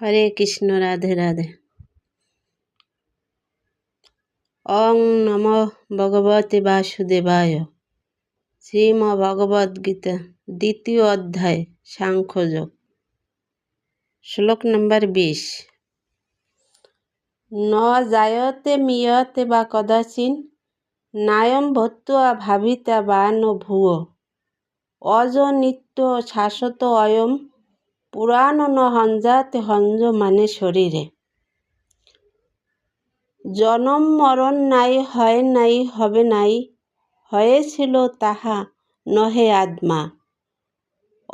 হরে কৃষ্ণ রাধে রাধে। অং নম ভগবতে বাসুদেবায়। শ্রীম ভগবদ গীতা দ্বিতীয় অধ্যায়, সাংখ্যযোগ। শ্লোক নম্বর বিশ। ন জায়তে মিয়তে বা কদাচিন নায়ম ভত্তুয়া ভাবিতা বা ন ভুয়। অজ নিত্য শাশ্বত অয়ম পুরাণ হঞ্জাতে হঞ্জ মানে শরীরে। জনম মরণ নাই, হয় নাই, হবে নাই, হয়েছিল তাহা নহে আত্মা।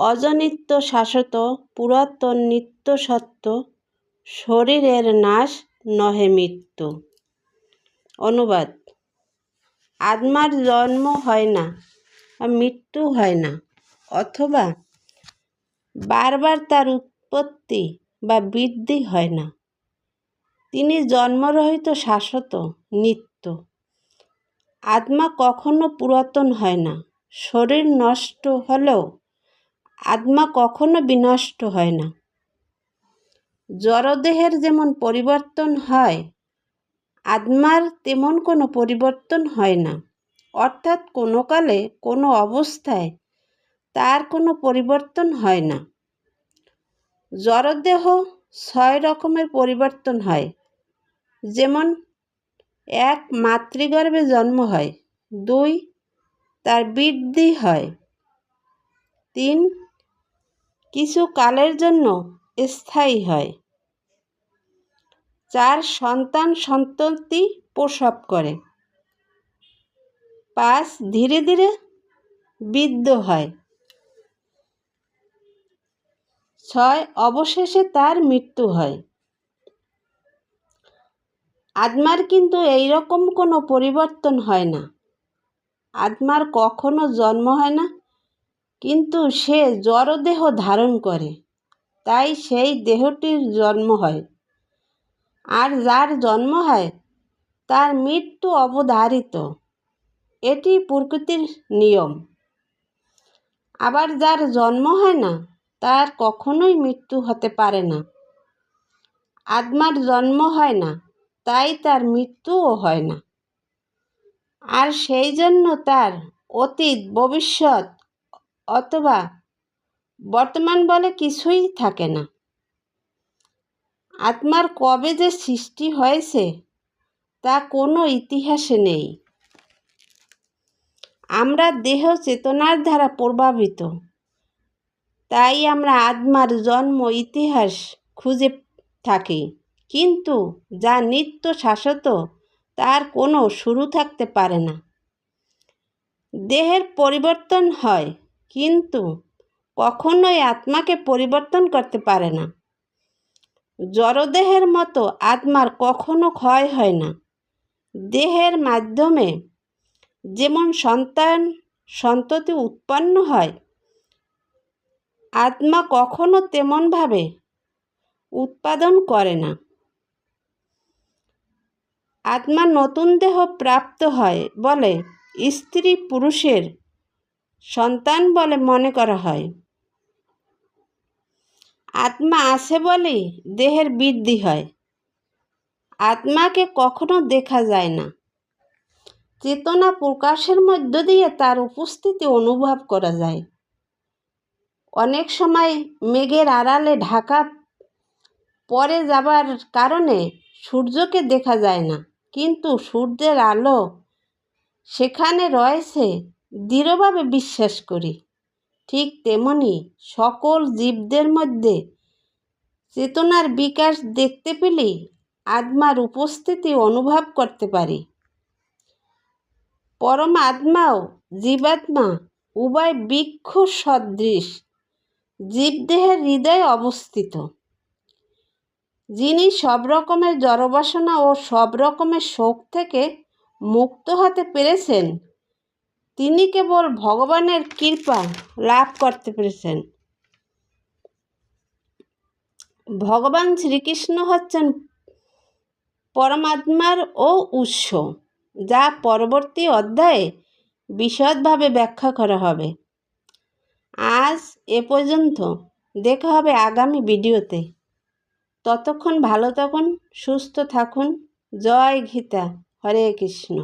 অজনিত্য শাশ্বত, পুরাতন নিত্য সত্য, শরীরের নাশ নহে মৃত্যু। অনুবাদ, আত্মার জন্ম হয় না মৃত্যু হয় না, অথবা বারবার তার উৎপত্তি বা বৃদ্ধি হয় না। তিনি জন্মরহিত শাশ্বত নিত্য। আত্মা কখনো পুরাতন হয় না। শরীর নষ্ট হলেও আত্মা কখনো বিনষ্ট হয় না। জড়দেহের যেমন পরিবর্তন হয়, আত্মার তেমন কোনো পরিবর্তন হয় না। অর্থাৎ কোনো কালে কোনো অবস্থায় তার কোনো পরিবর্তন হয় না। জড়দেহ ছয় রকমের পরিবর্তন হয়। যেমন, এক মাতৃগর্ভে জন্ম হয়, দুই তার বৃদ্ধি হয়, তিন কিছু কালের জন্য স্থায়ী হয়, চার সন্তান সন্ততি প্রসব করে, পাঁচ ধীরে ধীরে বৃদ্ধ হয়। ছয়, অবশেষে তার মৃত্যু হয়। আদমার কিন্তু এই রকম কোনো পরিবর্তন হয় না। আদমার কখনো জন্ম হয় না, কিন্তু সে জড়দেহ ধারণ করে, তাই সেই দেহটির জন্ম হয়। আর যার জন্ম হয়, তার মৃত্যু অবধারিত। এটি প্রকৃতির নিয়ম। আবার যার জন্ম হয় না তার কখনোই মৃত্যু হতে পারে না। আত্মার জন্ম হয় না, তাই তার মৃত্যুও হয় না। আর সেই জন্য তার অতীত, ভবিষ্যৎ অথবা বর্তমান বলে কিছুই থাকে না। আত্মার কবে যে সৃষ্টি হয়েছে, তা কোনো ইতিহাসে নেই। আমরা দেহ চেতনার দ্বারা প্রভাবিত। তাই আমরা আত্মার জন্ম, ইতিহাস খুঁজে থাকি। কিন্তু যা নিত্য শাশ্বত, তার কোনো শুরু থাকতে পারে না। দেহের পরিবর্তন হয়, কিন্তু কখনোই আত্মাকে পরিবর্তন করতে পারে না। জড়দেহের মতো আত্মার কখনো ক্ষয় হয় না। দেহের মাধ্যমে যেমন সন্তান সন্ততি উৎপন্ন হয় আত্মা কখনো তেমনভাবে উৎপাদন করে না। আত্মা নতুন দেহ প্রাপ্ত হয় বলে স্ত্রী পুরুষের সন্তান বলে মনে করা হয়। আত্মা আছে বলেই দেহের বৃদ্ধি হয়। আত্মাকে কখনো দেখা যায় না। চেতনা প্রকাশের মধ্য দিয়ে তার উপস্থিতি অনুভব করা যায়। অনেক সময় মেঘের আড়ালে ঢাকা পরে যাবার কারণে সূর্যকে দেখা যায় না। কিন্তু সূর্যের আলো সেখানে রয়েছে, দৃঢ়ভাবে বিশ্বাস করি। ঠিক তেমনি সকল জীবদের মধ্যে চেতনার বিকাশ দেখতে পেলেই আত্মার উপস্থিতি অনুভব করতে পারি। পরম আত্মাও জীবাত্মা, উভয় বৃক্ষ সদৃশ। জীবদেহের হৃদয়ে অবস্থিত। যিনি সব রকমের জড়বাসনা ও সব রকমের শোক থেকে মুক্ত হতে পেরেছেন, তিনি কেবল ভগবানের কৃপা লাভ করতে পেরেছেন। ভগবান শ্রীকৃষ্ণ হচ্ছেন পরমাত্মার ও উৎস, যা পরবর্তী অধ্যায়ে বিশদভাবে ব্যাখ্যা করা হবে। আজ এ পর্যন্ত। দেখা হবে আগামী ভিডিওতে। ততক্ষণ ভালো থাকুন, সুস্থ থাকুন। জয় গীতা। হরে কৃষ্ণ।